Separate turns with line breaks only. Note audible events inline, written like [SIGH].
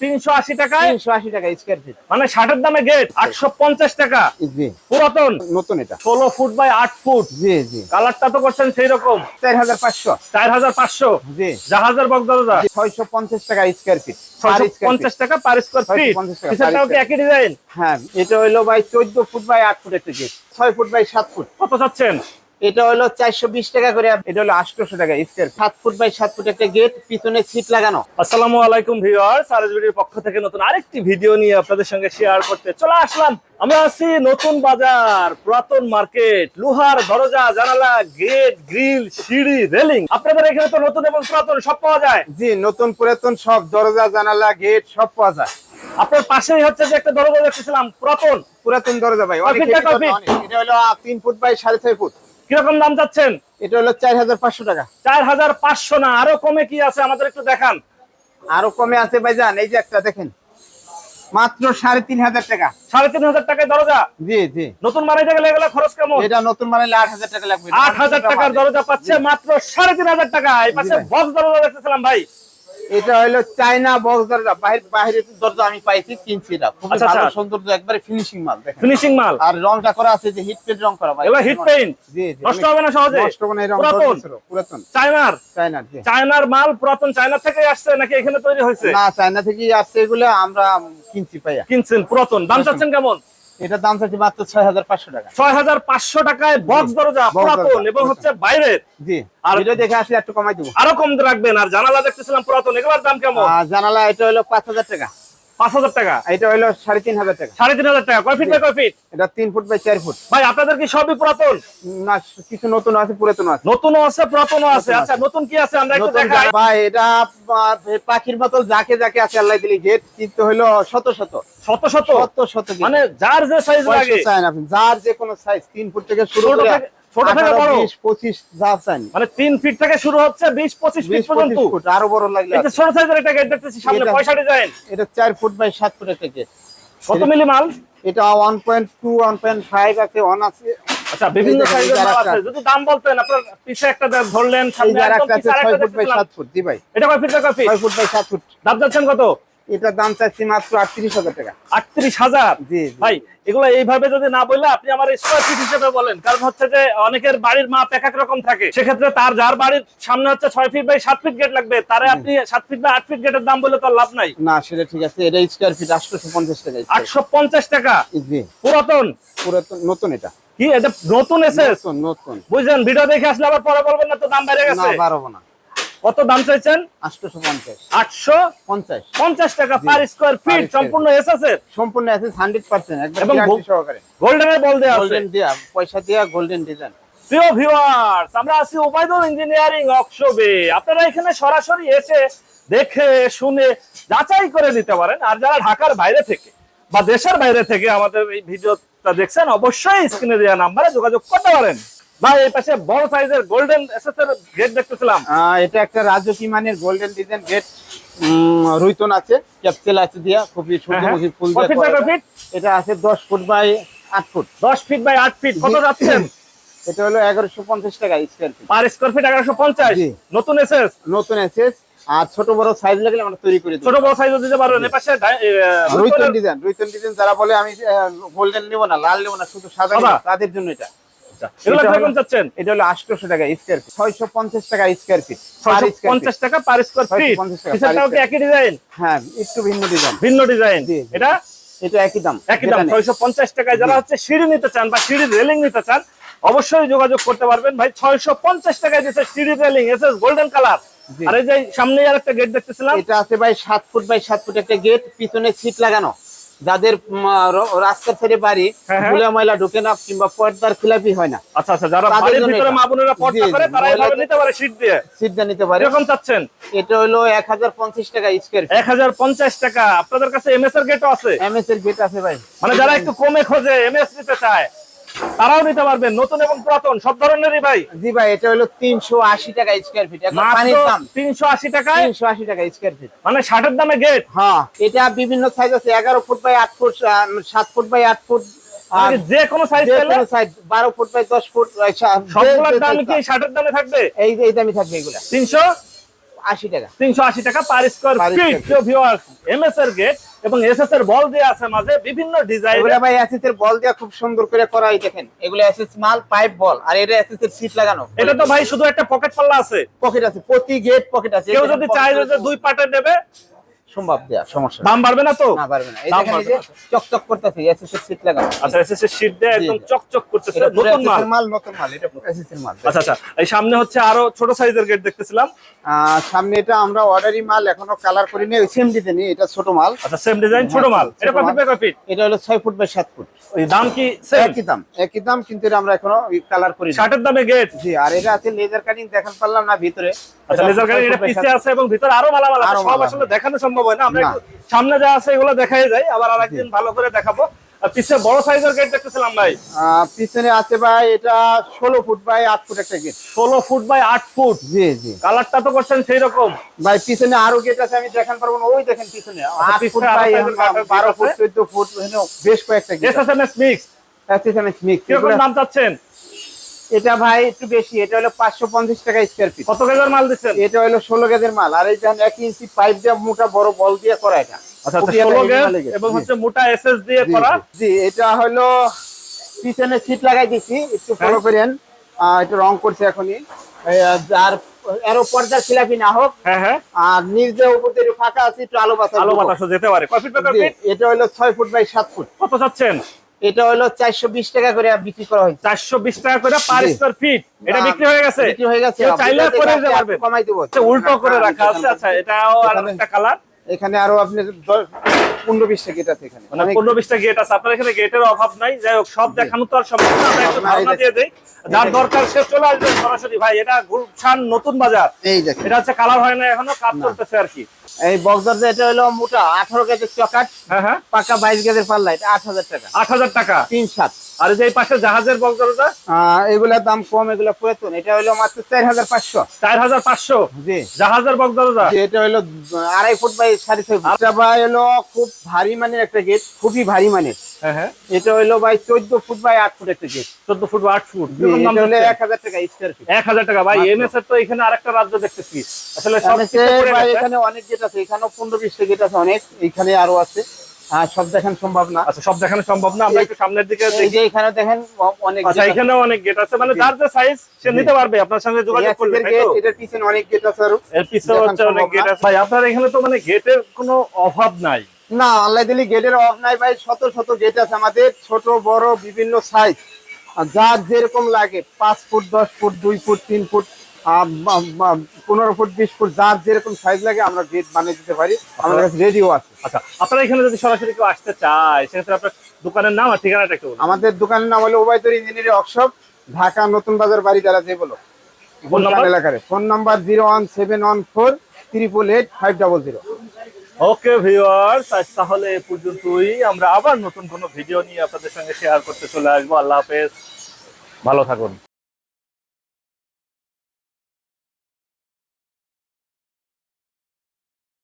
তিনশো আশি টাকায়?
তিনশো আশি টাকা স্কোয়ার ফিট
মানে ষাটের দামে গেট আটশো পঞ্চাশ টাকা।
জি।
পুরাতন।
নতুন এটা।
ষোলো ফুট বাই আট ফুট
জি জি।
কালারটা তো করছেন সেই রকম
চার হাজার পাঁচশো।
চার হাজার পাঁচশো।
জি।
জাহাজের বগদাদা
ছয়শো পঞ্চাশ টাকা স্কোয়ার ফিট
পঞ্চাশ টাকা পার স্কোয়ার ফিট
650 টাকা per
পিছনটাও কি
square
একই ডিজাইন
হ্যাঁ এটা হইল ভাই চোদ্দ ফুট বাই আট ফুট একটা গেট ছয় ফুট বাই সাত ফুট
কত চাচ্ছেন?
এটা হলো চারশো বিশ টাকা করে এটা হলো আটশোশো টাকা স্কোয়ার সাত ফুট বাই সাত ফুট একটা গেট পিছনে সিট লাগানো।
আসসালামু আলাইকুম ভিউয়ার্স আরএসবিডির পক্ষ থেকে নতুন আরেকটি ভিডিও নিয়ে আপনাদের সঙ্গে শেয়ার করতে চলে আসলাম। আমরা আছি নতুন বাজার পুরাতন মার্কেট লোহার দরজা জানালা গেট গ্রিল সিঁড়ি রেলিং আপনাদের এখানে তো নতুন এবং পুরাতন সব পাওয়া যায়।
জি নতুন পুরাতন সব দরজা জানালা গেট সব পাওয়া যায়।
আপনার পাশেই হচ্ছে যে একটা দরজা দেখতেছিলাম পুরাতন।
পুরাতন দরজা ভাই। এটা হলো তিন ফুট বাই সাড়ে ছয় ফুট।
কীরকম দাম চাচ্ছেন?
এটা হলো চার হাজার পাঁচশো টাকা।
চার হাজার পাঁচশো না আরও কমে কি আছে আমাদের একটু দেখান।
আরও কমে আছে ভাই যান এই যে একটা দেখেন। মাত্র সাড়ে তিন হাজার টাকা।
সাড়ে তিন হাজার টাকায় দরজা?
জি জি।
নতুন বানাইতে গেলে এগুলো খরচ কেমন?
এটা নতুন মানে আট হাজার টাকা লাগবে।
আট হাজার টাকার দরজা পাচ্ছে মাত্র সাড়ে তিন হাজার টাকা। এই পাশে। বক্স দরজা দেখতেছিলাম ভাই।
এটা হলো চাইনা বক্স দরজা বাইরে বাইরে দরজা আমি পাইছি কিনছি এটা খুব
আচ্ছা,
ভালো
আচ্ছা।
সৌন্দর্য একবারে ফিনিশিং মাল দেখেন।
ফিনিশিং মাল।
আর রংটা করা আছে যে হিট রং করা ভাই।
এগুলো হিট পেইন্ট
জি জি।
নষ্ট হবে না সহজে?
নষ্ট হবে না এই
পুরাতন?
পুরাতন।
চায়নার?
চাইনা জি।
চায়নার মাল পুরাতন চায়না থেকে আসছে নাকি এখানে তৈরি হয়েছে?
না চাইনা থেকে আসছে এগুলো আমরা কিনছি পাইয়া
কিনছেন পুরাতন। দাম চাচ্ছেন কেমন?
এটা দাম চাচ্ছি মাত্র ছয় হাজার পাঁচশো টাকা।
ছয় হাজার পাঁচশো টাকায় বক্স দরজা পুরাতন এবং হচ্ছে বাইরের।
জি
আর-
এটা দেখে আসলে একটু কমাই দেবো।
আরও কম রাখবেন। আর জানালা দেখতেছিলাম পুরাতন এগুলোর দাম কেমন?
জানালা এটা হলো পাঁচ হাজার টাকা।
পাঁচ হাজার টাকা।
এটা হলো সাড়ে তিন হাজার টাকা।
সাড়ে তিন হাজার টাকা। কয় ফিট বাই কয় ফিট
এটা তিন ফুট বাই চার ফুট।
ভাই আপনাদের কি সবই পুরাতন?
না কিছু নতুন আছে পুরাতন আছে।
নতুনও আছে পুরাতনও আছে।
নতুন
আচ্ছা নতুন কি আছে? আমরা একটু দেখাই।
ভাই এটা পাখির মতো যাকে যাকে আছে আল্লাহ দিলি গেট কিন্তু হলো শত শত।
শত শত?
শত শত
মানে যার যে সাইজ লাগে।
যার যে কোনো সাইজ তিন ফুট থেকে শুরু করে
ছোট থেকে বড়।
বিশ পঁচিশ যা চান
মানে তিন ফিট থেকে শুরু হচ্ছে বিশ পঁচিশ ফিট পর্যন্ত।
আরও বড় লাগলে আছে।
ছোট সাইজের একটা গেট দেখতেছি সামনে পয়সা ডিজাইন
এটা চার ফুট বাই সাত ফুট একটা গেট
কত মিলি মাল
এটা one point two one point five আছে ওয়ান আছে।
আচ্ছা বিভিন্ন সাইজের মাল আছে। যদি দাম বলতেন আপনার পিছে একটা দে- ধরলেন সামনে একদম পিছে আরেকটা
ছয় ফুট বাই
দেখতেছিলাম।
সাত ফুট জি ভাই।
এটা কয় ফিট কয় ফিট
ছয় ফুট বাই সাত ফুট
দাম যাচ্ছেন কত?
এটার দাম চাচ্ছি মাত্র আটত্রিশ হাজার টাকা।
আটত্রিশ হাজার?
জি।
ভাই এগুলো এইভাবে যদি না বললে আপনি আমার স্কোয়ার ফিট হিসেবে বলেন। কারণ হচ্ছে যে অনেকের বাড়ির মাপ এক এক রকম থাকে। সেক্ষেত্রে তার যার বাড়ির সামনে হচ্ছে ছয় ফিট বাই সাত ফিট গেট লাগবে তারে আপনি সাত ফিট বাই আট ফিট গেটের দাম বলে তো লাভ নাই।
না সেটা ঠিক আছে। এটা স্কোয়ার ফিট আটশোশো পঞ্চাশ টাকা
আটশো পঞ্চাশ টাকা?
জি।
পুরাতন?
পুরাতন নতুন এটা।
কি এটা নতুন এসেস
নতুন
বুঝলেন ভিডিও দেখে আসলে আবার পরে বলবেন না তো দাম বেড়ে
না
গেছে।
না।
কত দাম চাইছেন?
পঞ্চাশ।
আটশো
পঞ্চাশ।
পঞ্চাশ টাকা পার স্কোয়ার ফিট সম্পূর্ণ
সম্পূর্ণ আছে হান্ড্রেড পার্সেন্ট
এবং
guarantee
গো-
সহকারে।
গোল্ডেনের বল দেওয়া
গোল্ডেন পয়সা গোল্ডেন ডিজাইন
প্রিয় ভিউয়ার্স আমরা আছি ইঞ্জিনিয়ারিং আপনারা এখানে সরাসরি এসে দেখে শুনে যাচাই করে নিতে পারেন। আর যারা ঢাকার বাইরে থেকে বা দেশের বাইরে থেকে আমাদের এই ভিডিওটা দেখছেন অবশ্যই স্ক্রিনে দেওয়া নাম্বারে যোগাযোগ করতে পারেন। ভাই এই পাশে বড় সাইজের গোল্ডেন এসএস এর গেট দেখতেছিলাম
এটা একটা রাজকীয় মানের গোল্ডেন ডিজাইন গেট রুইতন আছে ক্যাপসেল আছে দিয়া খুবই সূর্যমুখী ফুল করা
কয় ফিট?
এটা আছে দশ ফুট বাই আট ফুট
দশ ফিট বাই আট ফিট কত যাচ্ছেন? [CLEARS THROAT]
এটা হলো এগারোশো পঞ্চাশ টাকা square feet
per square feet এগারোশো পঞ্চাশ।
জি।
নতুন এসএস
নতুন এসেস আর ছোট বড় সাইজ লাগলে আমরা তৈরি করে
ছোট বড় সাইজও দিতে পারবেন। এ পাশে
রুইতন ডিজাইন রুইতন ডিজাইন যারা বলে আমি গোল্ডেন নেব না লাল নেব না শুধু সাদা
সাদা।
তাদের জন্য এটা।
এগুলো কীরকম চাচ্ছেন
এটা হলো আটশোশো টাকা স্কোয়ার ফিট ছয়শো পঞ্চাশ টাকা স্কোয়ার ফিট
পঞ্চাশ টাকা পার স্কোয়ার ফিট
650 টাকা per
পিছনটাও কি একই ডিজাইন
হ্যাঁ একটু ভিন্ন ডিজাইন
ভিন্ন ডিজাইন
জি, জি।
এটা?
এটা একই দাম
একই দাম
যেটা নেই।
ছয়শো পঞ্চাশ টাকায় যারা হচ্ছে সিঁড়ি নিতে চান বা রেলিং নিতে চান অবশ্যই যোগাযোগ করতে পারবেন। ভাই ছয়শো পঞ্চাশ টাকায় দিচ্ছে সিঁড়ি রেলিং গোল্ডেন কালার
জি।
আর যে সামনে আর একটা গেট দেখতেছিলাম।
এটা আছে ভাই সাত ফুট বাই সাত ফুট একটা গেট পিছনে সিট লাগানো। যাদের রাস্তা র- রাস্তার ছেড়ে বাড়ি
হ্যাঁ, হ্যাঁ।
ধুলা ময়লা ঢুকে না কিংবা পর্দার খিলাপি হয় না।
আচ্ছা আচ্ছা যারা
একটু
বাড়ির
খোঁজে
ভিতরে মা বোনেরা পর্দা করে তারা এইভাবে নিতে পারে সিট দিয়ে?
নিতে পারে।
চাচ্ছেন?
এটা হলো টাকা স্কোয়ার
টাকা। আপনাদের কাছে এমএস এর গেট আছে?
এম এস এর গেট আছে ভাই।
মানে যারা একটু কমে খোঁজে এমএস নিতে চায় তারাও নিতে পারবেন। নতুন এবং পুরাতন সব ধরনেরই ভাই।
জি ভাই এটা হলো তিনশো আশি টাকা স্কোয়ার ফিট পানির দাম।
তিনশো আশি টাকায়?
তিনশো আশি টাকা স্কোয়ার ফিট
মানে ষাটের দামে গেট
হ্যাঁ এটা বিভিন্ন সাইজ আছে। এগারো ফুট বাই আট ফুট সাত ফুট বাই আট ফুট আর
মানে যে কোনো সাইজ
সাইজ বারো ফুট বাই দশ ফুট
সবগুলোর দাম কি ষাটের দামে থাকবে?
এই এই দামি থাকবে এগুলা।
তিনশো?
আশি টাকা।
তিনশো আশি টাকা পার স্কোয়ার ফিট। এমএস এর গেট এবং এসএস এর বল দেওয়া আছে মাঝে বিভিন্ন ডিজাইন
এগুলা ভাই অ্যাসিস এর বল দেওয়া খুব সুন্দর করে করা হয় দেখেন। এগুলো এস মাল পাইপ বল আর এটা অ্যাসিস এর সিট লাগানো।
এটা তো ভাই শুধু একটা পকেট পাল্লা আছে।
পকেট আছে প্রতি গেট পকেট আছে।
কেউ যদি
চাই
চায় যে দুই পার্টে নেবে
সম্ভব দেয়া সমস্যা
দাম বাড়বে না তো?
না পারবে না। এই দেখেন এই যে চকচক করতেছে এর লাগানো।
আচ্ছা এসএস এর শীট দিয়ে একদম চকচক করতেছে নতুন মাল।
মাল নতুন মাল এটা এর মাল
আচ্ছা আচ্ছা এই সামনে হচ্ছে আরও ছোট সাইজের গেট দেখতেছিলাম।
সামনে এটা আমরা অর্ডারি মাল এখনও কালার করিনি সেম ডিজাইন এটা ছোট মাল।
আচ্ছা সেম ডিজাইন ছোট
হ্যাঁ,
মাল। এটা কত ফিট
এটা হলো ছয় ফুট বাই সাত ফুট।
ওই দাম কি সেম
একই দাম একই দাম কিন্তু এটা আমরা এখনও কালার করি
শার্টের দামে গেট
জি আর এটা আছে লেজার কাটিং দেখান পারলাম না ভিতরে।
আচ্ছা লেজার
ছয়
এটা পিছে আছে এবং ভিতরে আরও মালামাল আছে সব আসলে দেখানো সম্ভব হয় না আমরা সামনে যা আছে এগুলো দেখাই যাই আবার আরেকদিন ভালো করে দেখাবো। আর পিছে বড় সাইজের গেট দেখতেছিলাম ভাই।
পিছনে আছে ভাই এটা ষোলো ফুট বাই আট ফুট একটা গেট
ষোলো ফুট বাই আট ফুট
জি জি।
কালারটা তো করছেন সেই রকম
ভাই পিছনে আরও গেট আছে আমি দেখান পারব না ওই দেখেন পিছনে। আট ফুট বাই বারো ফুট চোদ্দ ফুট বেশ কয়েকটা গেট
এস মিক্স
মিক্স
কীরকম দাম চাচ্ছেন?
এটা ভাই একটু বেশি এটা হলো পাঁচশো পঞ্চাশ টাকা স্কোয়ার ফিট
কত কেজার মাল দিচ্ছেন?
এটা হলো ষোলো গেজের মাল আর এই এক ইঞ্চি পাইপ দিয়ে মোটা বড় বল দিয়ে করা এটা। খুবই
ষোলো
একটা
গেজ
heavy মালের
এবং হচ্ছে মোটা এসএস দিয়ে করা।
জি, জি এটা হলো পিছনে সিট লাগাই দিছি একটু ফলো
হ্যাঁ।
করেন। একটু রং করছে এখনই। আর পর্দার না হোক
হ্যাঁ হ্যাঁ।
আর উপর দিয়ে ফাঁকা আছে একটু আলো বাতাস
আলো। যেতে পারে। কয় ফিট
এটা হলো ছয় ফুট বাই সাত ফুট।
কত চাচ্ছেন?
এটা হলো চারশো বিশ টাকা করে বিক্রি করা হয়
চারশো বিশ টাকা করে পার। স্কোয়ার ফিট এটা বিক্রি হয়ে গেছে।
বিক্রি হয়ে গেছে।
চাইলে করে দিতে পারবেন।
কমাই দেবো।
আচ্ছা, উল্টো করে রাখা আছে। আচ্ছা এটাও আর একটা কালার
এখানে আরও আপনি দশ- পনেরো বিশ আছে এখানে।
মানে
অনেক-
পনেরো বিশটা গেট আছে। আপনার এখানে গেটের অভাব নাই। যাই হোক সব দেখানো তো আর সম্ভব না আমরা একটু ধারণা দিয়ে দেই। যার দরকার সে চলে আসবে সরাসরি। ভাই এটা গুলশান নতুন বাজার।
এই দেখেন।
এটা হচ্ছে কালার হয় না এখনও কাজ চলতেছে আর কি।
এই এটা হলো মোটা আঠারো গেজের চকাট
হ্যাঁ হ্যাঁ।
পাকা বাইশ গেজের পাল্লা এটা আট হাজার টাকা।
আট হাজার টাকা।
তিন সাত।
আর যে পাশে জাহাজের বক্স দরজা
আহ, দাম কম এগুলা পুরাতন। এটা হলো মাত্র চার হাজার পাঁচশো।
চার হাজার পাঁচশো?
জি।
জাহাজের বক্স দরজা
এটা হলো আড়াই ফুট বাই সাড়ে ছয় ফুট। এটা ভাই হলো খুব ভারী মানের একটা গেট খুবই ভারী মানের।
হ্যাঁ হ্যাঁ।
এটা হলো ভাই চোদ্দ ফুট বাই আট ফুট একটা গেট
চোদ্দ ফুট বা আট ফুট
এক হাজার টাকা স্কোয়ার ফিট
এক হাজার টাকা। ভাই
মাত্র।
এমএস এর তো এখানে আরেকটা রাজ্য দেখতেছি। আসলে
এখানে অনেক গেট আছে। এখানেও পনেরো বিশটা গেট আছে অনেক এখানে আরও আছে। আর সব দেখান সম্ভব না।
আচ্ছা সব দেখানো সম্ভব না? আমরা একটু সামনের দিকে দেখি।
এখানে দেখেন অনেক
আচ্ছা এখানেও অনেক গেট আছে। মানে যার যে সাইজ সে নিতে পারবে। আপনার সঙ্গে যোগাযোগ
এটার পিছনে অনেক গেট আছে আরও।
এর পিছে
দেখান
হচ্ছে অনেক গেট আছে। ভাই আপনার এখানে তো মানে গেটের কোনো অভাব নাই।
না আল্লাহ দিলি গেটের অভাব নাই। ভাই শত শত গেট আছে আমাদের ছোট বড় বিভিন্ন সাইজ যার যেরকম লাগে পাঁচ ফুট দশ ফুট দুই ফুট তিন ফুট পনেরো ফুট বিশ ফুট যার যেরকম সাইজ লাগে আমরা গেট বানিয়ে দিতে পারি। আমাদের কাছে রেডিও আছে।
আচ্ছা আপনারা এখানে যদি সরাসরি কেউ আসতে চায় সেক্ষেত্রে আপনার দোকানের নাম আর ঠিকানাটা একটু
আমাদের দোকানের নাম হলো ওবায়দুর ইঞ্জিনিয়ারিং ওয়ার্কশপ ঢাকা নতুন বাজার বাড়ি দ্বারা যে বলো এলাকার phone number zero one seven one four triple eight five double zero.
Okay viewers আজ তাহলে এ পর্যন্তই। আমরা আবার নতুন কোনো ভিডিও নিয়ে আপনাদের সঙ্গে শেয়ার করতে চলে আসব। আল্লাহ হাফেজ। ভালো থাকুন।